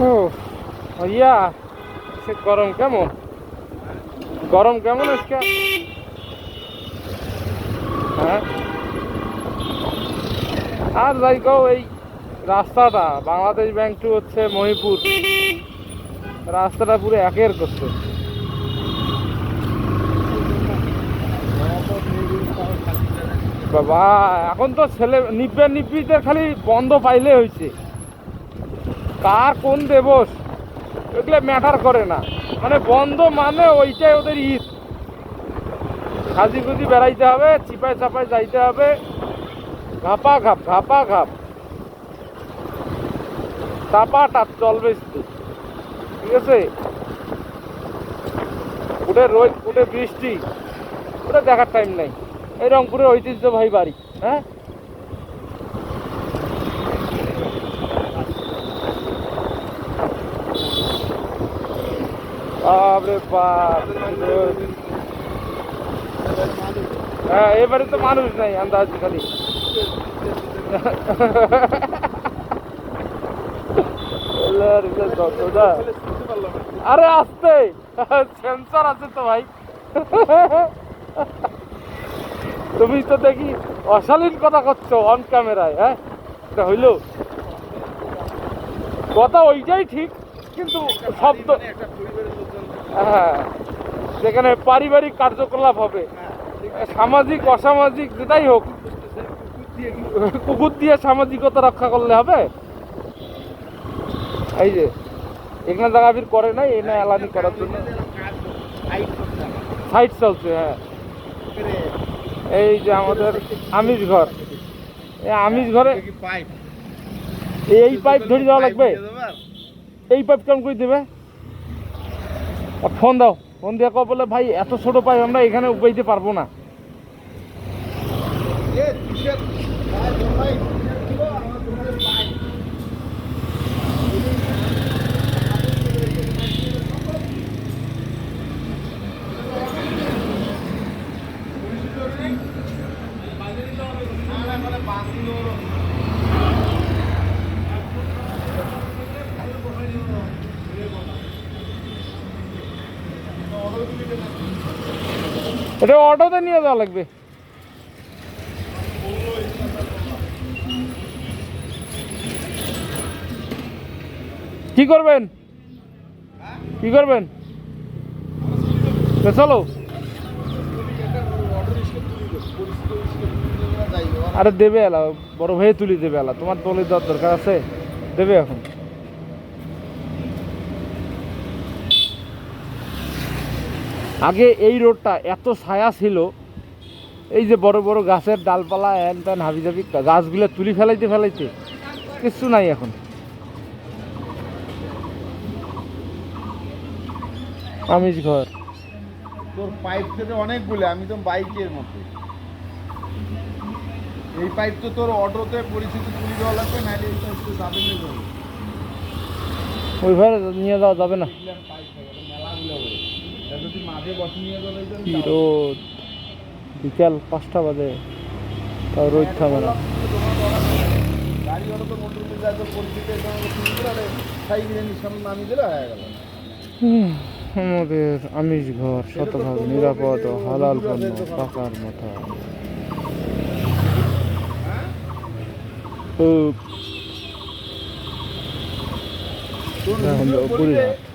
ও সে গরম কেমন? গরম কেমন আজকে? হ্যাঁ? আর যাই কও, এই রাস্তাটা, বাংলাদেশ ব্যাংক টু হচ্ছে মহিপুর। রাস্তাটা পুরো একের করছে। বাবা, এখন তো ছেলে, নিব্বে নিব্বিদের খালি বন্ধ পাইলে হয়েছে কার কোন দেবস? এগুলো ম্যাটার করে না। মানে বন্ধ মানে ওইটাই ওদের ঈদ। সাজি গুজি বেড়াইতে হবে, চিপায় চাপায় যাইতে হবে। ঘাপা ঘাপ ঘাপা ঘাপ। টাপা টাপ চলবে ঠিক আছে? উঠে রোদ, উঠে বৃষ্টি। ওটা দেখার টাইম নাই। এই রংপুরের ঐতিহ্যবাহী বাড়ি হ্যাঁ? বাপ হ্যাঁ এবারে তো মানুষ নাই আন্দাজ খালি। আরে আসতে সেন্সর আছে তো ভাই। তুমি তো দেখি অশালীন কথা করছ অন ক্যামেরায় হ্যাঁ? হইল। কথা ওইটাই ঠিক কিন্তু শব্দ হ্যাঁ যেখানে পারিবারিক কার্যকলাপ হবে। সামাজিক অসামাজিক যেটাই হোক কুকুর দিয়ে সামাজিকতা রক্ষা করলে হবে? এই যে এখানে জায়গাবির করে নাই এনে এলানি করার জন্য। সাইড চলছে হ্যাঁ। এই যে আমাদের আমিষ ঘর এই আমিষ ঘরে এই পাইপ ধরে দেওয়া লাগবে? এই পাইপ কেমন করে দেবে? ফোন দাও। ফোন দিয়ে কো বলে, ভাই, এত ছোট পাইপ আমরা এখানে উপাইতে পারব না। এটা অটোতে নিয়ে যাওয়া লাগবে। কি করবেন? কি করবেন? চলো। আরে দেবে এলা, বড় ভাই তুলি দেবে এলা, তোমার দেওয়ার দরকার আছে। দেবে এখন। আগে এই রোডটা এত ছায়া ছিল এই যে বড় বড় গাছের ডালপালা হ্যান ত্যান হাবি জাবি গাছগুলো তুলি ফেলাইতে ফেলাইতে কিচ্ছু নাই এখন। আমিষ ঘর। তোর পাইপ থেকে অনেক বলে আমি তো বাইকের মতো। এই পাইপ তো তোর অটোতে পরিচিতি তুলে দেওয়া লাগবে নাহলে এই পাইপ তো যাবে না যাবে ওই ঘরে নিয়ে যাওয়া যাবে না। কি রোদ বিকাল পাঁচটা বাজে। তাও রোদ থামে না। আমাদের আমিষ ঘর শতভাগ নিরাপদ ও হালাল পণ্য পাকার মতো। ও তোর না, হলো ভিডিও পুরী করলে হাট।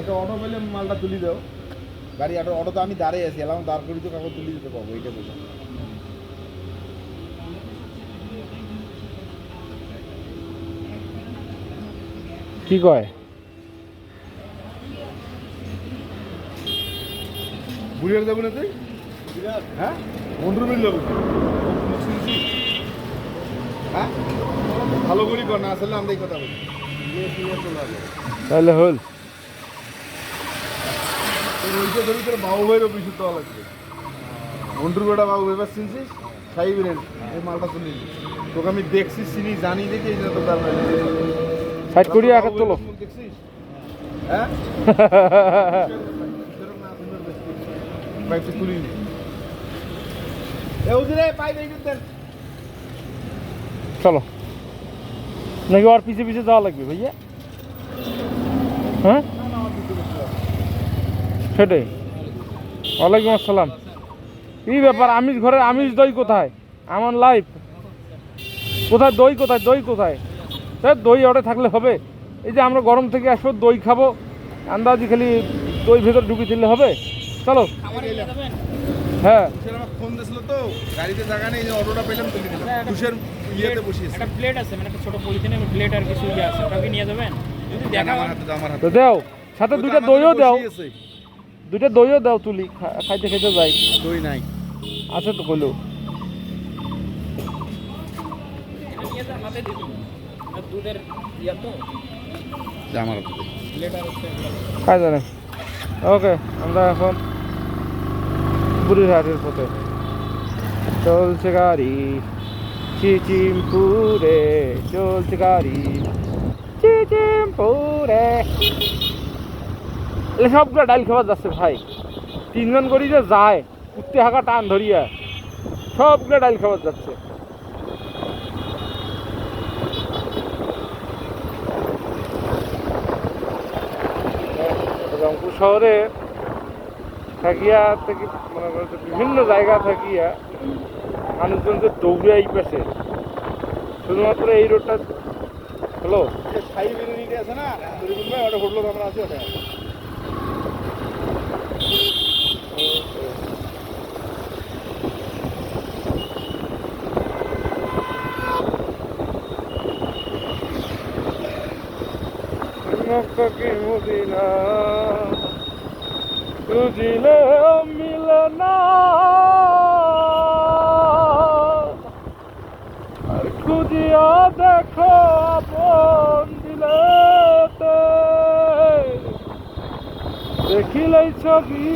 একটা অটো পেলে মালটা তুলি দাও। গাড়ি অটো অটো তো আমি দাঁড়িয়ে আছি এলাম দাঁড় করি তো কাগজ তুলি দিতে পাবো এইটা বলে কি কয়? বুড়িয়ার যাব না তুই? হ্যাঁ? বন্ধুর মিল যাব। হ্যাঁ? ভালো করি কর না আসলে আমরা এই কথা বলি। চলে আসবে। তাহলে হল। ওইটা ধরি তোর বাবু ভাইয়ের অফিসে লাগবে। বেটা বাবু এবার চিনছিস? সাইবেন এই মালটা তোকে আমি দেখছি চিনি জানি দেখি এই জন্য তো তার সাইড করিয়ে একা তোলো দেখছিস? হ্যাঁ? পাইপটা তুলি এ উজিরে পাইপ এই দেন। চলো। নাকি ওর পিছে পিছে যাওয়া লাগবে ভাইয়া? হ্যাঁ? সেটাই ওয়ালাইকুম আসসালাম। এই ব্যাপার আমিষ ঘরে আমিষ দই কোথায়? আমার লাইফ কোথায় দই কোথায় দই কোথায়? স্যার দই অর্ডে থাকলে হবে। এই যে আমরা গরম থেকে আসব দই খাব। আন্দাজি খালি দই ভেতর ঢুকিয়ে দিলে হবে। চলো। হ্যাঁ। ফোন দিয়েছিল তো গাড়িতে জায়গা নেই অটোটা পেলাম তুলে দিলাম তুষার ইয়েতে বসিয়েছে একটা প্লেট আছে মানে একটা ছোট পলিথিনে প্লেট আর কিছু ইয়ে আছে নিয়ে যাবেন? যদি দেখা আমার হাতে দাও, আমার হাতে তো দাও সাথে দুইটা দইও দাও। দুইটা দইও দাও তুলি খাইতে খাইতে যাই। দই নাই। আছে তো কইলো। কাজ জানে ওকে আমরা এখন বুড়িরহাটের পথে। চলছে গাড়ি চিচিমপুরে চলছে গাড়ি চিচিমপুরে। এলে সবগুলো ডাইল খাবার যাচ্ছে ভাই। তিনজন করি যে যায়, কুত্তে হাঁকা টান ধরিয়া। সবগুলো ডাইল খাবার যাচ্ছে। রংপুর শহরে থাকিয়া থেকে মনে করো যে বিভিন্ন জায়গা থাকিয়া মানুষজন যে দৌড়ে এই পাশে। শুধুমাত্র এই রোডটা হ্যালো যে সাই আছে না? ওটা হোটেল আমরা আছি, ওটা। মক্কা কি মদিনা খুঁজিলে মিলে না। আর খুঁজিয়া দেখো আপন দিলেতে। দেখিলেই ছবি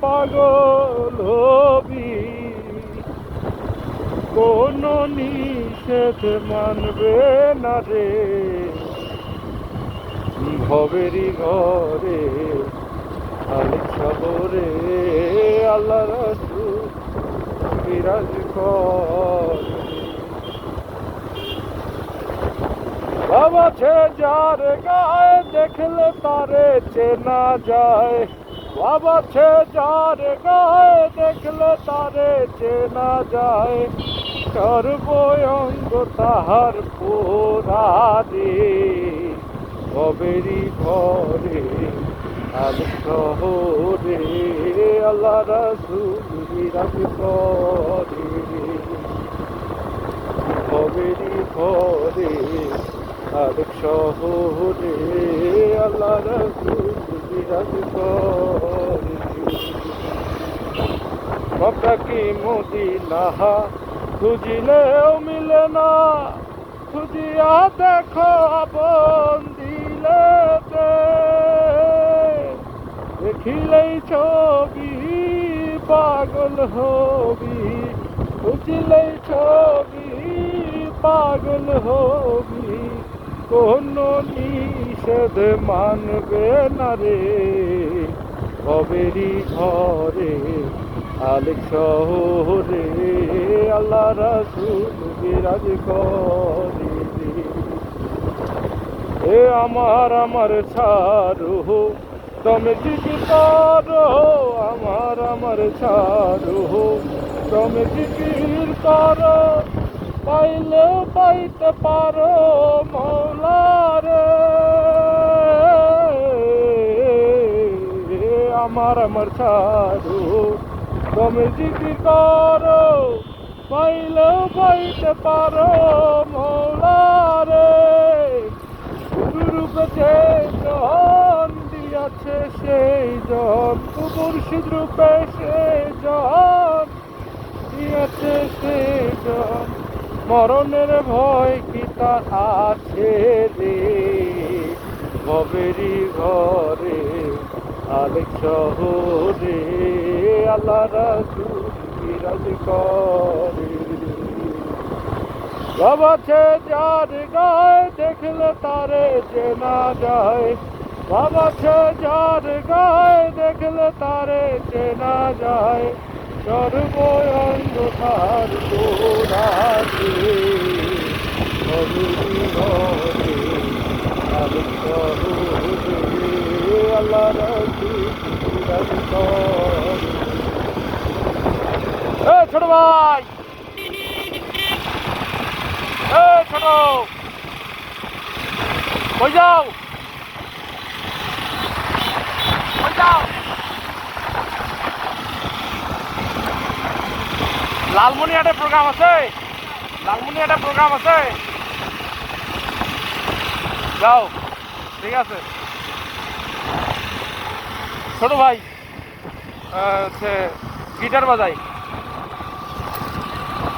পাগল হবি। কোন নিষেধ মানবে না রে। ভবেরি ঘরে আলিক শহরে আল্লাহ রসুল বিরাজ বাবাছে যার গায়ে দেখলে তারে চেনা যায়। বাবাছে যার গায়ে দেখলে তারে চেনা যায়। সর্বঙ্গ তাহার পোড়ারে কবেরি ঘরে আর শহরে আল্লাহ রাসুল বিরাজ করে। কবেরি ঘরে আর শহরে আল্লাহ রসুল বিরাজ করে। বাবা কি মদিনা খুঁজিলেও মিলে না। খুঁজিয়া দেখো আপন দেখিলেই ছবি পাগল হবি বুঝলেই ছবি পাগল হবি, কোন নিষেধ মানবে না রে। কবেরি ঘরে আলেক শহরে আল্লাহ রাসুল বিরাজ করে এ আমার আমার ছাড়ো তুমি জিজি করো আমার আমার ছাড়ো। তুমি জিকির করো পাইলেও পাইতে পারো মৌলারে। আমার আমার ছাড়ো। তুমি জিকির করো পাইলেও পাইতে পারো মৌলারে। রূপে যে দিয়াছে সেই জন মুর্শিদ রূপে সেই জন। দিয়াছে সেই জন? মরণের ভয় কি তার আছে রে? ভবেরি ঘরে আলেক শহরে আল্লাহ রাসুল বিরাজ করে। বাবাছে যার গায়ে দেখলে তারে চেনা যায়। বাবাছে যার গায়ে দেখলে তারে চেনা যায়। সর্বঙ্গ তার গোড়াতে আল্লাহ রাখি ছোট ভাই। ছোট। কই যাও কই যাও লালমনিহাটে প্রোগ্রাম আছে? লালমনিহাটে প্রোগ্রাম আছে? যাও। ঠিক আছে। ছোট ভাই গিটার বাজাই।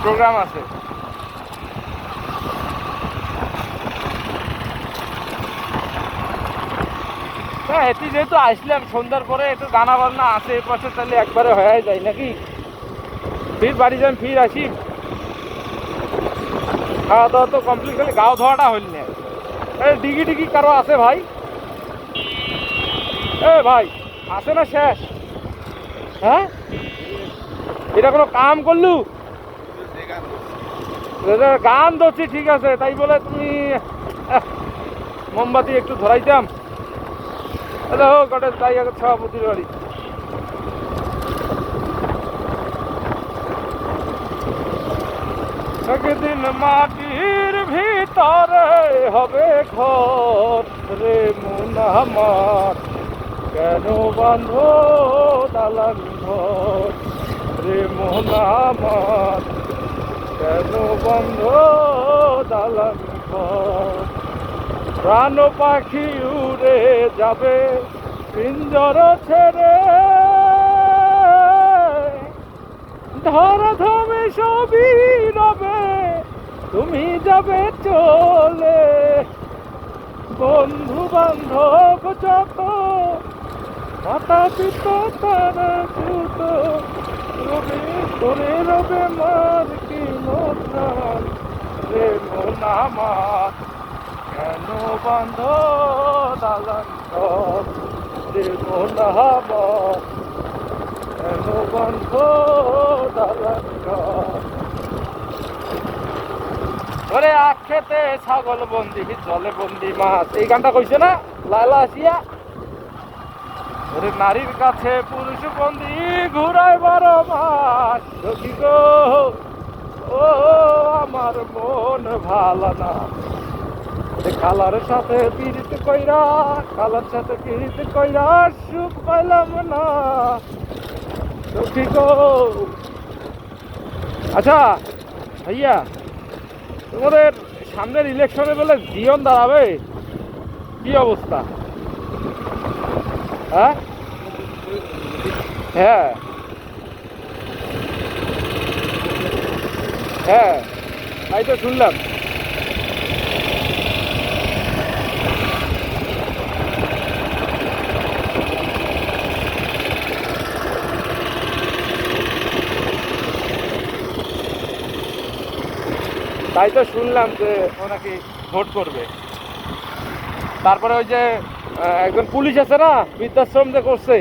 প্রোগ্রাম আছে। হ্যাঁ এটি যেহেতু আসলাম, সন্ধ্যার পরে একটু গানা বাজনা আছে এ পাশে তাহলে একবারে হয়ে যায় নাকি? ফির বাড়ি যান, ফির আসি। খাওয়া দাওয়া তো কমপ্লিট খালি গাও ধোয়াটা হইল না। ডিগি ডিগি কারও আছে ভাই? এ, ভাই, আছে না শেষ? হ্যাঁ? এটা কোনো কাম করলু? গান ধরছি, ঠিক আছে, তাই বলে তুমি মোমবাতি একটু ধরাইতাম। হ্যালো কটে তাই আগে সভাপতির বাড়ি। একদিন মাটির ভিতরে হবে ঘর রে মুনামার কেন বান্ধ দালান ঘর রে মোহনামার কেন বন্ধ দালান ঘর? প্রাণ পাখি উড়ে যাবে, পিঞ্জর ছেড়ে। ধরা ধমে সবই রবে, তুমি যাবে চলে। বন্ধু বান্ধব যত মাতা পিতা তারা সুত রবে, করে রবে মার কি মতাল রে মোনামার কেন বান্ধ দালান রে মোনামার কেন বান্ধ দালান ওরে আখ ছাগল বন্দি জলে বন্দি মাছ এই গানটা কইছে না লালা আসিয়া ওরে নারীর কাছে পুরুষ বন্দি ঘুরায় বারো মাস গো ও আমার মন ভালো না। খালার সাথে পিড়িত কইরা, খালার সাথে পিড়িত কইরা সুখ পাইলাম না। গো। আচ্ছা ভাইয়া, তোমাদের সামনের ইলেকশনে বলে জীবন দাঁড়াবে? কি অবস্থা? হ্যাঁ? হ্যাঁ। হ্যাঁ। তাই তো শুনলাম। তাই তো শুনলাম যে ও নাকি ভোট করবে। তারপরে ওই যে একজন পুলিশ আছে না, বৃদ্ধাশ্রম যে করছে,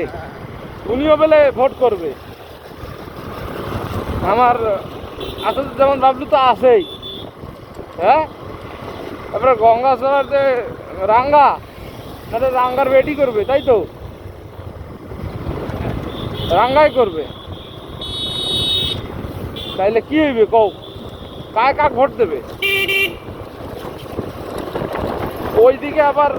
উনিও বলে ভোট করবে। আমার আসল যেমন বাবলু তো আছেই। হ্যাঁ? তারপরে গঙ্গাচড়ার যে রাঙ্গা তাহলে রাঙ্গার বেটি করবে, তাই তো? রাঙ্গাই করবে। তাইলে কি হইবে কও? কায় কাক ভোট দেবে? ওইদিকে আবার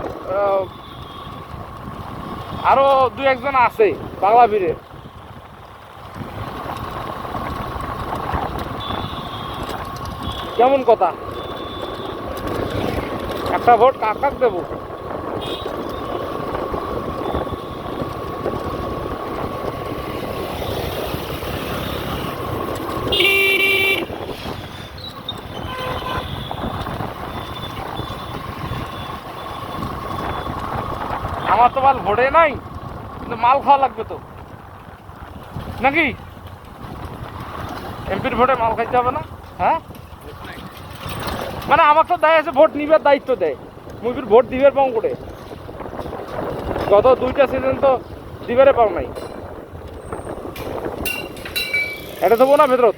আরও দু একজন আছে, বাংলা ভিড়ে কেমন কথা? একটা ভোট কাক কাক দেবো? আমার তো মাল ভোটে নাই, কিন্তু মাল খাওয়া লাগবে তো। নাকি? এমপির ভোটে মাল খাইতে হবে না? হ্যাঁ? মানে আমার তো দেয় আছে, ভোট নিবার দায়িত্ব দেয়। মুই ফির ভোট দিবার পাও করে। গত দুইটা সিজন তো দিবারে পাও নাই। এটা দেবো না ভেতরত।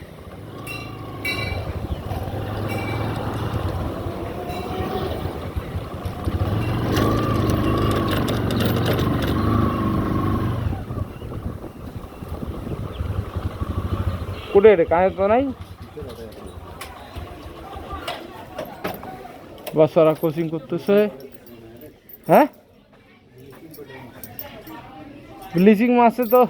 কোটে রে কানে তো নাই। বাচ্চারা কোচিং করতেছে। হ্যাঁ? ব্লিচিং মাসে তো।